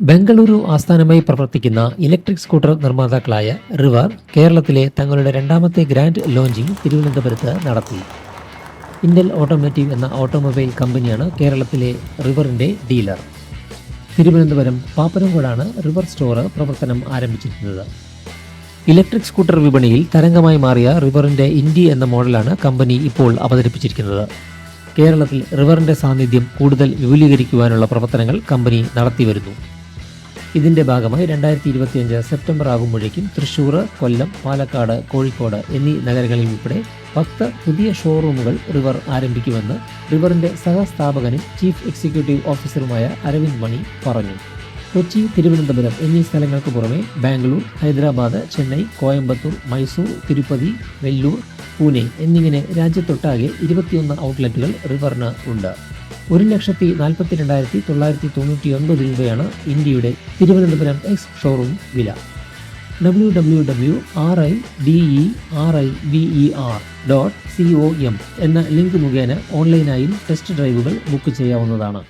ബംഗളൂരു ആസ്ഥാനമായി പ്രവർത്തിക്കുന്ന electric scooter നിർമ്മാതാക്കളായ river കേരളത്തിലെ തങ്ങളുടെ രണ്ടാമത്തെ ഗ്രാൻഡ് ലോഞ്ചിംഗ് തിരുവനന്തപുരത്ത് നടത്തി. ഇന്ത്യൻ ഓട്ടോമോട്ടീവ് എന്ന ഓട്ടോമൊബൈൽ കമ്പനിയാണ് കേരളത്തിലെ റിവറിന്റെ ഡീലർ. തിരുവനന്തപുരം പാപ്പനംകോടാണ് റിവർ സ്റ്റോർ പ്രവർത്തനം ആരംഭിച്ചിരിക്കുന്നത് ഇലക്ട്രിക് സ്കൂട്ടർ വിപണിയിൽ തരംഗമായി മാറിയ റിവറിന്റെ ഇൻഡി എന്ന മോഡലാണ് കമ്പനി ഇപ്പോൾ അവതരിപ്പിച്ചിരിക്കുന്നത്. കേരളത്തിൽ റിവറിന്റെ സാന്നിധ്യം കൂടുതൽ വിപുലീകരിക്കുവാനുള്ള പ്രവർത്തനങ്ങൾ കമ്പനി നടത്തിവരുന്നു. ഇതിന്റെ ഭാഗമായി രണ്ടായിരത്തി ഇരുപത്തിയഞ്ച് സെപ്റ്റംബർ ആകുമ്പോഴേക്കും തൃശൂർ കൊല്ലം പാലക്കാട് കോഴിക്കോട് എന്നീ നഗരങ്ങളിൽ ഉൾപ്പെടെ പത്ത് പുതിയ ഷോറൂമുകൾ റിവർ ആരംഭിക്കുമെന്ന് റിവറിന്റെ സഹസ്ഥാപകനും ചീഫ് എക്സിക്യൂട്ടീവ് ഓഫീസറുമായ അരവിന്ദ് മണി പറഞ്ഞു. കൊച്ചി തിരുവനന്തപുരം എന്നീ സ്ഥലങ്ങൾക്ക് പുറമെ ബാംഗ്ലൂർ ഹൈദരാബാദ് ചെന്നൈ കോയമ്പത്തൂർ മൈസൂർ തിരുപ്പതി വെല്ലൂർ പൂനെ എന്നിങ്ങനെ രാജ്യത്തൊട്ടാകെ ഇരുപത്തിയൊന്ന് ഔട്ട്ലെറ്റുകൾ റിവറിന് ഉണ്ട്. ഒരു ലക്ഷത്തി നാൽപ്പത്തി രണ്ടായിരത്തി തൊള്ളായിരത്തി തൊണ്ണൂറ്റി ഒൻപത് രൂപയാണ് ഇന്ത്യയുടെ തിരുവനന്തപുരം എക്സ് ഷോറൂം വില. W W W R I D E R I V E R dot C O M എന്ന ലിങ്ക് മുഖേന ഓൺലൈനായും ടെസ്റ്റ് ഡ്രൈവുകൾ ബുക്ക് ചെയ്യാവുന്നതാണ്.